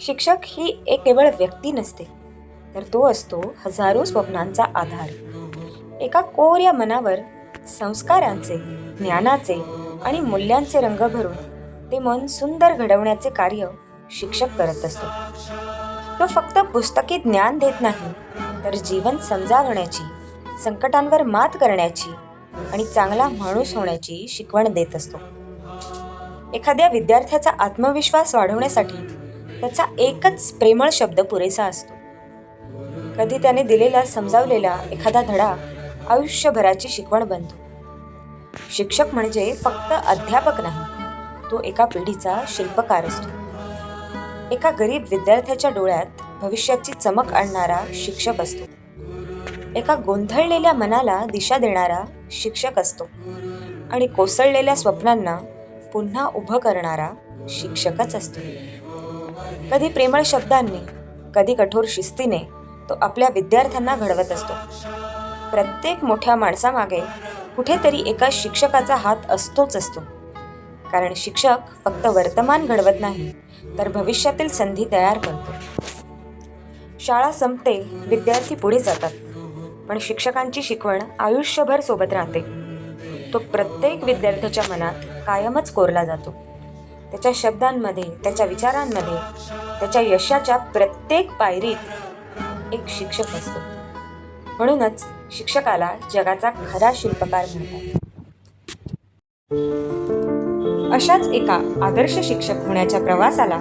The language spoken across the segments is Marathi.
शिक्षक ही एक केवळ व्यक्ती नसते तर तो असतो हजारो स्वप्नांचा आधार. एका कोऱ्या मनावर संस्कारांचे ज्ञानाचे आणि मूल्यांचे रंग भरून ते मन सुंदर घडवण्याचे कार्य शिक्षक करत असतो. तो फक्त पुस्तकी ज्ञान देत नाही तर जीवन समजावण्याची संकटांवर मात करण्याची आणि चांगला माणूस होण्याची शिकवण देत असतो. एखाद्या विद्यार्थ्याचा आत्मविश्वास वाढवण्यासाठी त्याचा एकच प्रेमळ शब्द पुरेसा असतो. कधी त्याने दिलेला समजावलेला एखादा धडा आयुष्यभराची शिकवण बनतो. शिक्षक म्हणजे फक्त अध्यापक नाही तो एका पिढीचा शिल्पकार असतो. एका गरीब विद्यार्थ्याच्या डोळ्यात भविष्याची चमक आणणारा शिक्षक असतो. एका गोंधळलेल्या मनाला दिशा देणारा शिक्षक असतो. आणि कोसळलेल्या स्वप्नांना पुन्हा उभं करणारा शिक्षकच असतो. कधी प्रेमळ शब्दांनी कधी कठोर शिस्तीने तो आपल्या विद्यार्थ्यांना घडवत असतो. प्रत्येक मोठ्या माणसामागे कुठेतरी एका शिक्षकाचा हात असतोच असतो. कारण शिक्षक फक्त वर्तमान घडवत नाही तर भविष्यातील संधी तयार करतो. शाळा संपते विद्यार्थी पुढे जातात. पण शिक्षकांची शिकवण आयुष्यभर सोबत राहते. तो प्रत्येक विद्यार्थ्याच्या मनात कायमच कोरला जातो. त्याच्या शब्दांमध्ये त्याच्या विचारांमध्ये त्याच्या यशाच्या प्रत्येक पायरीत एक शिक्षक असतो. म्हणूनच शिक्षकाला जगाचा खरा शिल्पकार म्हणतात. अशाच एका आदर्श शिक्षक होण्याच्या प्रवासाला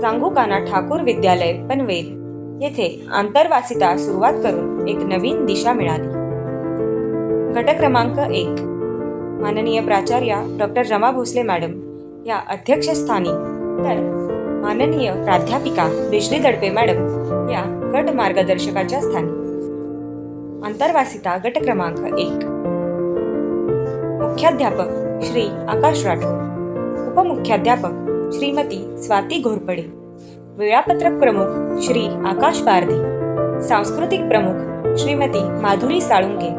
चांगुकाना ठाकूर विद्यालय पनवेल येथे आंतरवासिता सुरुवात करून एक नवीन दिशा मिळाली. गट क्रमांक एक. माननीय प्राचार्या डॉक्टर रमा भोसले मॅडम या अध्यक्षस्थानी तर माननीय प्राध्यापिका बिजली दडपे मॅडम या गट मार्गदर्शकाच्या स्थानी. आंतरवासिता गट क्रमांक एक. मुख्याध्यापक श्री आकाश राठोड. उपमुख्याध्यापक श्रीमती स्वाती घोरपडे. वेळापत्रक प्रमुख श्री आकाश पारधी सांस्कृतिक प्रमुख श्रीमती माधुरी साळुंके.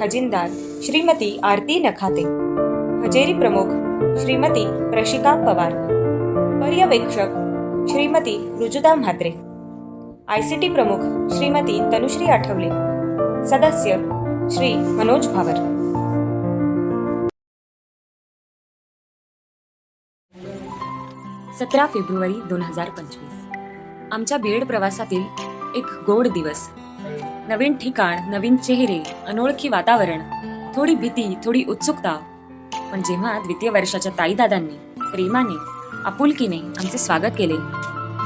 खजिनदार श्रीमती आरती नखाते. हजेरी प्रमुख श्रीमती रशिका पवार. पर्यवेक्षक Shrimati Rujuda Mhatre. I C T प्रमुख श्रीमती तनुश्री आठवले. सदस्य श्री मनोज भावर. सतरा फेब्रुवारी दोन हजार पंचवीस. आमच्या बीएड प्रवासातील एक गोड दिवस. नवीन ठिकाण नवीन चेहरे अनोळखी वातावरण थोडी भीती थोडी उत्सुकता पण जेव्हा द्वितीय वर्षाच्या ताईदादांनी प्रेमाने आपुलकीने आमचे स्वागत केले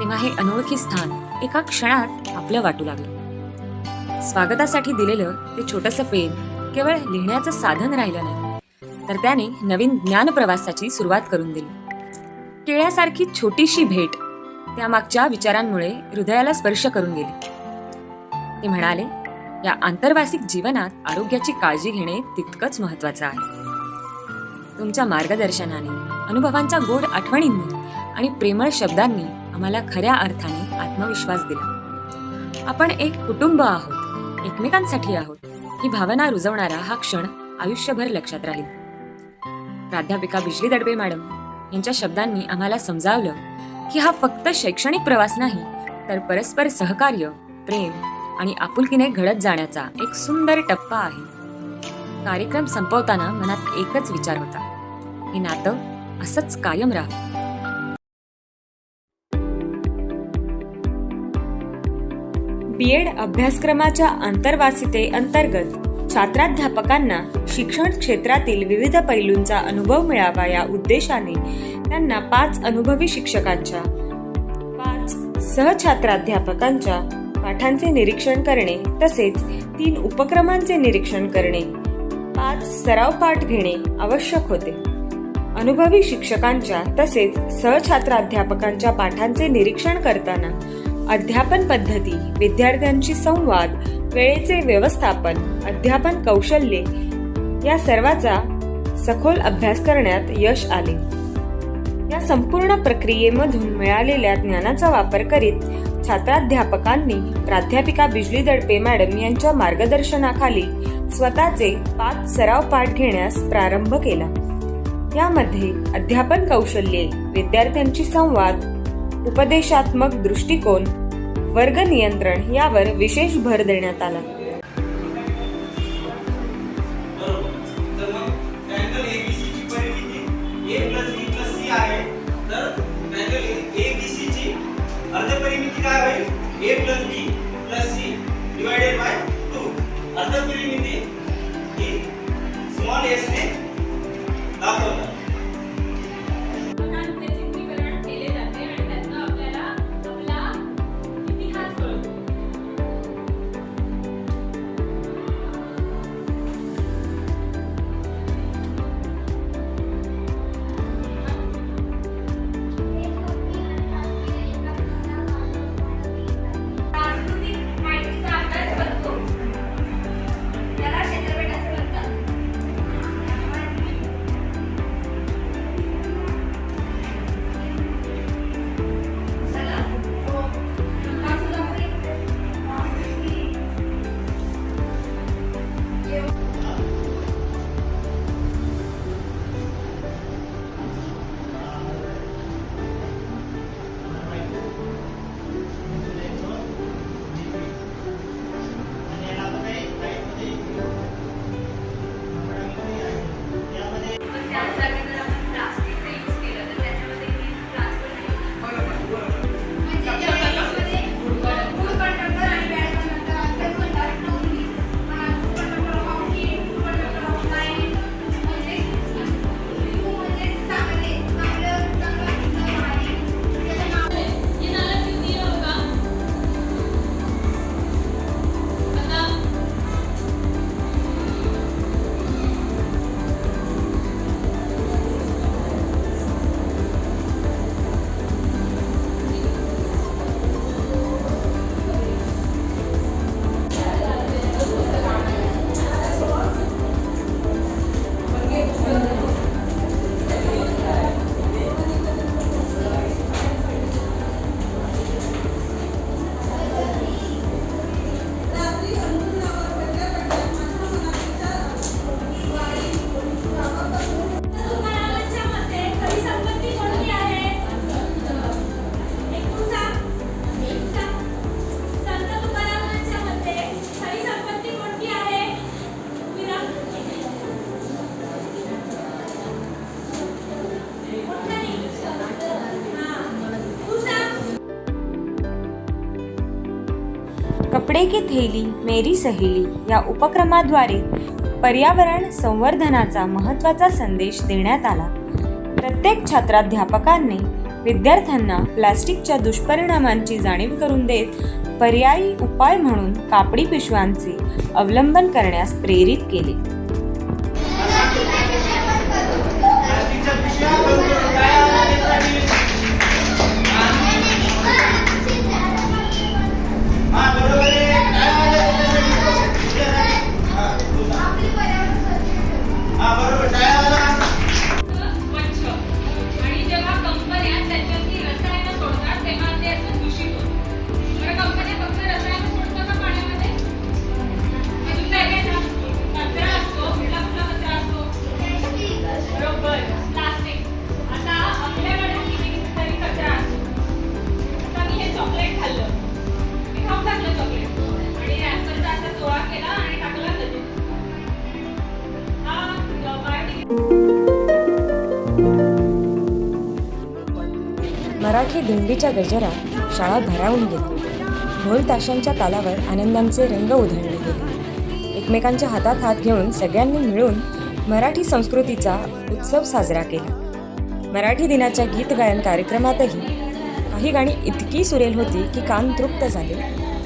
तेव्हा हे अनोळखी स्थान एका क्षणात आपलं वाटू लागलं. स्वागतासाठी दिलेलं ते छोटंसं पेन केवळ लिहिण्याचं साधन राहिलं नाही तर त्याने नवीन ज्ञान प्रवासाची सुरुवात करून दिली. केळ्यासारखी छोटीशी भेट त्यामागच्या विचारांमुळे हृदयाला स्पर्श करून गेली. ते म्हणाले या आंतरवासिक जीवनात आरोग्याची काळजी घेणे तितकंच महत्वाचं आहे. तुमच्या मार्गदर्शनाने अनुभवांच्या गोड आठवणींनी आणि प्रेमळ शब्दांनी आम्हाला खऱ्या अर्थाने आत्मविश्वास दिला. आपण एक कुटुंब आहोत एकमेकांसाठी आहोत ही भावना रुजवणारा हा क्षण आयुष्यभर लक्षात राहील. प्राध्यापिका बिजली दडबे मॅडम यांच्या शब्दांनी आम्हाला समजावलं की हा फक्त शैक्षणिक प्रवास नाही तर परस्पर सहकार्य प्रेम आणि आपुलकीने घडत जाण्याचा एक सुंदर टप्पा आहे. कार्यक्रम संपवताना मनात एकच विचार होता. हे नातं असंच कायम राहा. बीएड अभ्यासक्रमाच्या आंतरवासिते अंतर्गत छात्राध्यापकांना शिक्षण क्षेत्रातील विविध पैलूंचा अनुभव मिळावा या उद्देशाने त्यांना पाच अनुभवी शिक्षकांच्या पाच सहछात्राध्यापकांच्या पाठांचे निरीक्षण करणे तसेच तीन उपक्रमांचे निरीक्षण करणे पाच सराव पाठ घेणे आवश्यक होते. अनुभवी शिक्षकांच्या तसेच सहछात्राध्यापकांच्या पाठांचे निरीक्षण करताना अध्यापन पद्धती विद्यार्थ्यांशी संवाद वेळेचे व्यवस्थापन अध्यापन कौशल्ये या सर्वाचा सखोल अभ्यास करण्यात यश आले. या संपूर्ण प्रक्रियेमधून मिळालेल्या ज्ञानाचा वापर करीत छात्राध्यापकांनी प्राध्यापिका बिजली दडपे मॅडम यांच्या मार्गदर्शनाखाली स्वतःचे पाच सराव पाठ घेण्यास प्रारंभ केला. यामध्ये अध्यापन कौशल्ये विद्यार्थ्यांची संवाद उपदेशात्मक दृष्टिकोन वर्ग नियंत्रण यावर विशेष भर देण्यात आला. कपडे की थैली मेरी सहेली या उपक्रमाद्वारे पर्यावरण संवर्धनाचा महत्त्वाचा संदेश देण्यात आला. प्रत्येक छात्राध्यापकांनी विद्यार्थ्यांना प्लास्टिकच्या दुष्परिणामांची जाणीव करून देत पर्यायी उपाय म्हणून कापडी पिशव्यांचे अवलंबन करण्यास प्रेरित केले. मराठी दिंडीच्या गजरात शाळा भरावून गेली. ढोल ताशांच्या तालावर आनंदांचे रंग उधळले गेले. एकमेकांच्या हातात हात घेऊन सगळ्यांनी मिळून मराठी संस्कृतीचा उत्सव साजरा केला. मराठी दिनाच्या गीत गायन कार्यक्रमातही काही गाणी इतकी सुरेल होती की कान तृप्त झाले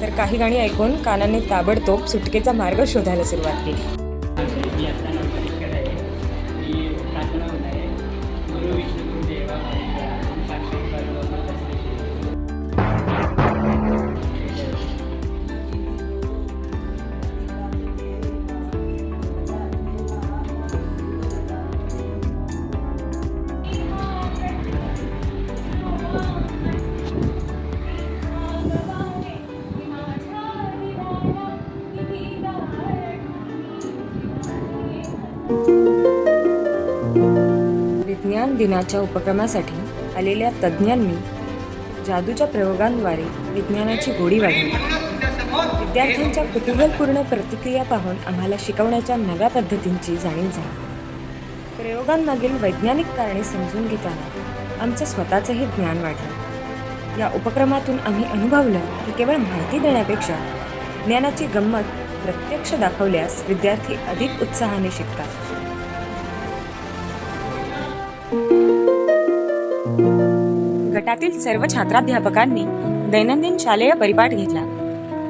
तर काही गाणी ऐकून कानाने ताबडतोब सुटकेचा मार्ग शोधायला सुरुवात केली. दिनाच्या उपक्रमासाठी आलेल्या तज्ज्ञांनी जादूच्या प्रयोगांद्वारे विज्ञानाची गोडी वाढली विद्यार्थ्यांच्या कुतूहलपूर्ण प्रतिक्रिया पाहून आम्हाला शिकवण्याच्या नव्या पद्धतींची जाणीव झाली. प्रयोगांमागील वैज्ञानिक कारणे समजून घेताना आमचं स्वतःचंही ज्ञान वाढलं. या उपक्रमातून आम्ही अनुभवलं की केवळ माहिती देण्यापेक्षा ज्ञानाची गंमत प्रत्यक्ष दाखवल्यास विद्यार्थी अधिक उत्साहाने शिकतात. गटातील सर्व छात्राध्यापकांनी दैनंदिन शालेय परिपाठ घेतला.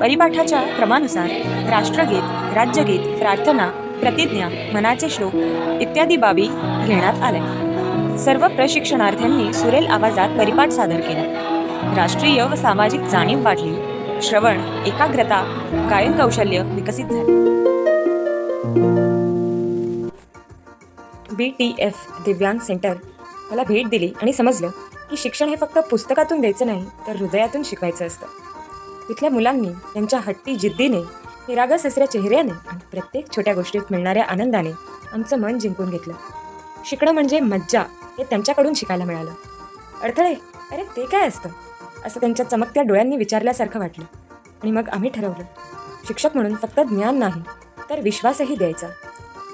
परिपाठाच्या क्रमानुसार राष्ट्रगीत राज्यगीत प्रार्थना प्रतिज्ञा मनाचे श्लोक इत्यादी बाबी घेण्यात आल्या. सर्व प्रशिक्षणार्थ्यांनी सुरेल आवाजात परिपाठ सादर केला. राष्ट्रीय व सामाजिक जाणीव वाढली. श्रवण एकाग्रता गायन कौशल्य विकसित झाले. बी टी एफ दिव्यांग सेंटर मला भेट दिली आणि समजलं की शिक्षण हे फक्त पुस्तकातून द्यायचं नाही तर हृदयातून शिकवायचं असतं. तिथल्या मुलांनी त्यांच्या हट्टी जिद्दीने निरागस असऱ्या चेहऱ्याने आणि प्रत्येक छोट्या गोष्टीत मिळणाऱ्या आनंदाने आमचं मन जिंकून घेतलं. शिकणं म्हणजे मज्जा हे त्यांच्याकडून शिकायला मिळालं. अडथळे? अरे ते काय असतं? असं त्यांच्या चमकत्या डोळ्यांनी विचारल्यासारखं वाटलं. आणि मग आम्ही ठरवलं शिक्षक म्हणून फक्त ज्ञान नाही तर विश्वासही द्यायचा.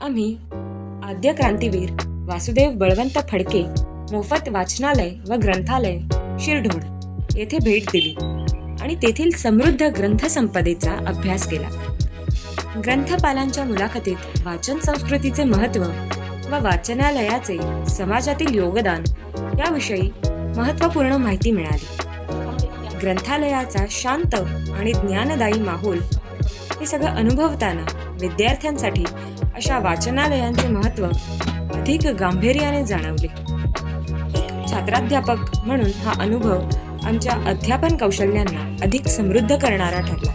आम्ही आद्य क्रांतीवीर वासुदेव बळवंत फडके मोफत वाचनालय व ग्रंथालय शिरढोण येथे भेट दिली आणि तेथील समृद्ध ग्रंथसंपदेचा अभ्यास केला. ग्रंथपालांच्या मुलाखतीत वाचन संस्कृतीचे महत्त्व व वाचनालयाचे समाजातील योगदान याविषयी महत्त्वपूर्ण माहिती मिळाली. ग्रंथालयाचा शांत आणि ज्ञानदायी माहोल. हे सगळं अनुभवताना विद्यार्थ्यांसाठी अशा वाचनालयांचे महत्त्व अधिक गांभीर्याने जाणवले. एक छात्राध्यापक म्हणून हा अनुभव आमच्या अध्यापन कौशल्यांना अधिक समृद्ध करणारा ठरला.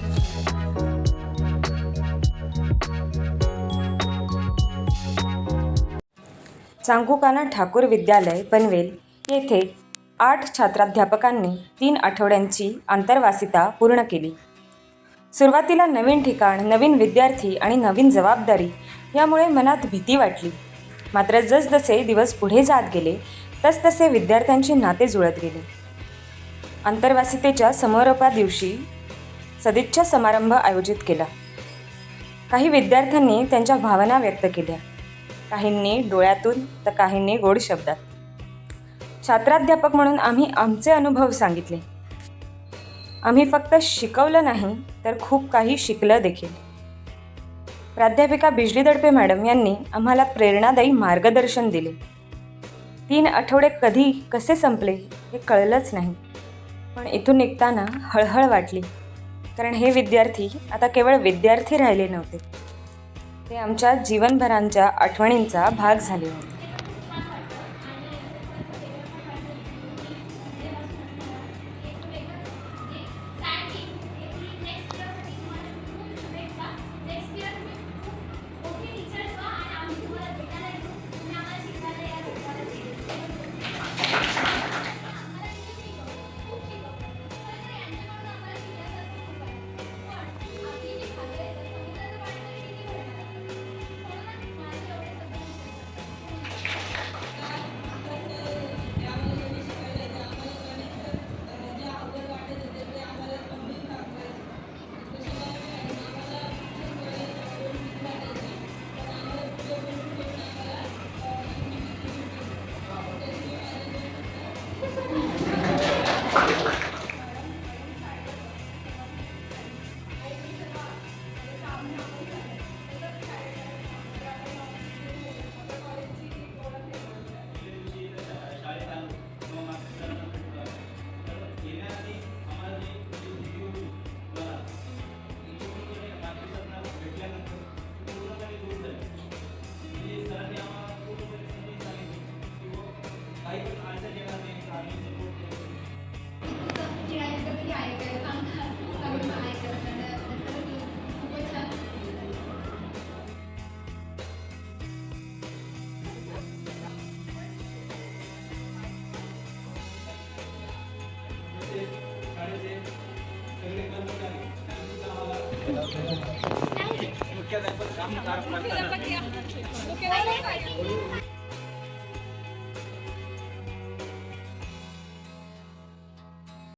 चांगुकाना ठाकूर विद्यालय पनवेल येथे आठ छात्राध्यापकांनी तीन आठवड्यांची आंतरवासिता पूर्ण केली. सुरुवातीला नवीन ठिकाण नवीन विद्यार्थी आणि नवीन जबाबदारी यामुळे मनात भीती वाटली. मात्र जसजसे दिवस पुढे जात गेले तसतसे विद्यार्थ्यांची नाते जुळत गेले. आंतरवासितेच्या समारोपा दिवशी सदिच्छा समारंभ आयोजित केला. काही विद्यार्थ्यांनी त्यांच्या भावना व्यक्त केल्या. काहींनी डोळ्यातून तर काहींनी गोड शब्दात. छात्राध्यापक म्हणून आम्ही आमचे अनुभव सांगितले. आम्ही फक्त शिकवलं नाही तर खूप काही शिकलं देखील. प्राध्यापिका बिजली दडपे मॅडम यांनी आम्हाला प्रेरणादायी मार्गदर्शन दिले. तीन आठवडे कधी कसे संपले हे कळलंच नाही पण इथून निघताना हळहळ वाटली. कारण हे विद्यार्थी आता केवळ विद्यार्थी राहिले नव्हते. ते आमच्या जीवनभरांच्या आठवणींचा भाग झाले होते. मुख्याध्यापक